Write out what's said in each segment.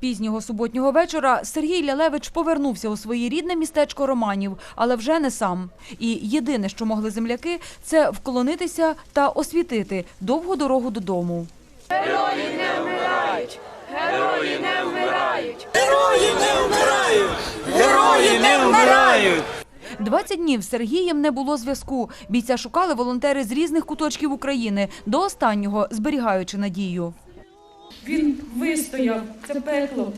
Пізнього суботнього вечора Сергій Лялевич повернувся у своє рідне містечко Романів, але вже не сам. І єдине, що могли земляки, це вклонитися та освітити довгу дорогу додому. Герої не вмирають! Герої не вмирають! Герої не вмирають! Герої не вмирають! 20 днів з Сергієм не було зв'язку. Бійця шукали волонтери з різних куточків України, до останнього зберігаючи надію. Він вистояв це пекло.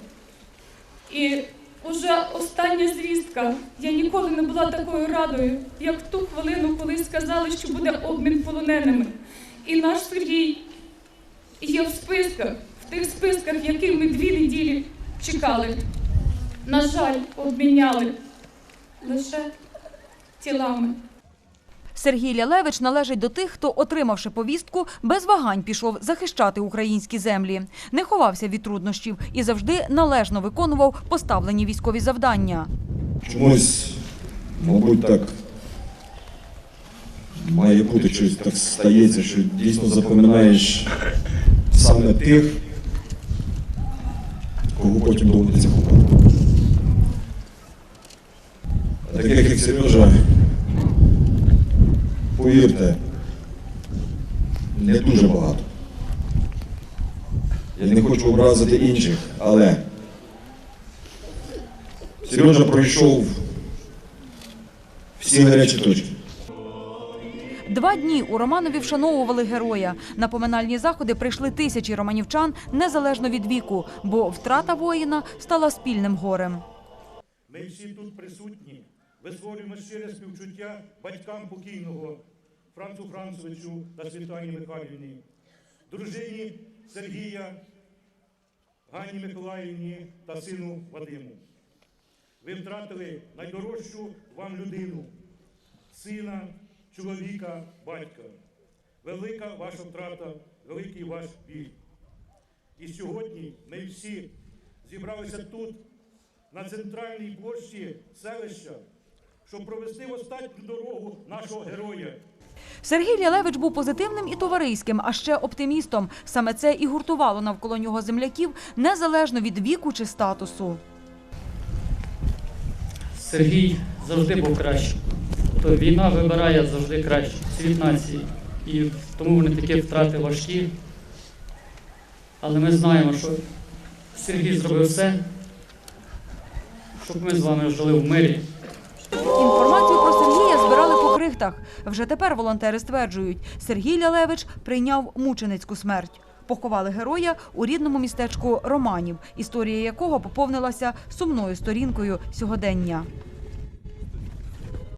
І уже остання звістка. Я ніколи не була такою радою, як ту хвилину, коли сказали, що буде обмін полоненими. І наш Сергій є в списках, в тих списках, які ми дві неділі чекали. На жаль, обміняли лише тілами. Сергій Лялевич належить до тих, хто, отримавши повістку, без вагань пішов захищати українські землі. Не ховався від труднощів і завжди належно виконував поставлені військові завдання. Чомусь, мабуть, так має бути щось так стається, що дійсно запам'ятаєш саме тих, кого потім доводиться ховати. Таких як Сережа, повірте, не дуже багато. Я не хочу образити інших, але Сережа пройшов всі гарячі точки. Два дні у Романові вшановували героя. На поминальні заходи прийшли тисячі романівчан незалежно від віку, бо втрата воїна стала спільним горем. Ми всі тут присутні висловлюємо щире співчуття батькам покійного Францу Францовичу та Світлані Михайлівні, дружині Сергія, Ганні Миколаївні та сину Вадиму. Ви втратили найдорожчу вам людину, сина, чоловіка, батька. Велика ваша втрата, великий ваш біль. І сьогодні ми всі зібралися тут, на центральній площі селища, щоб провести останню дорогу нашого героя. Сергій Лялевич був позитивним і товариським, а ще оптимістом. Саме це і гуртувало навколо нього земляків незалежно від віку чи статусу. Сергій завжди був кращим. Тобто війна вибирає завжди краще, світ нації. І тому вони такі втрати важкі. Але ми знаємо, що Сергій зробив все, щоб ми з вами жили в мирі. Крихтах. Вже тепер волонтери стверджують, Сергій Лялевич прийняв мученицьку смерть. Поховали героя у рідному містечку Романів, історія якого поповнилася сумною сторінкою сьогодення.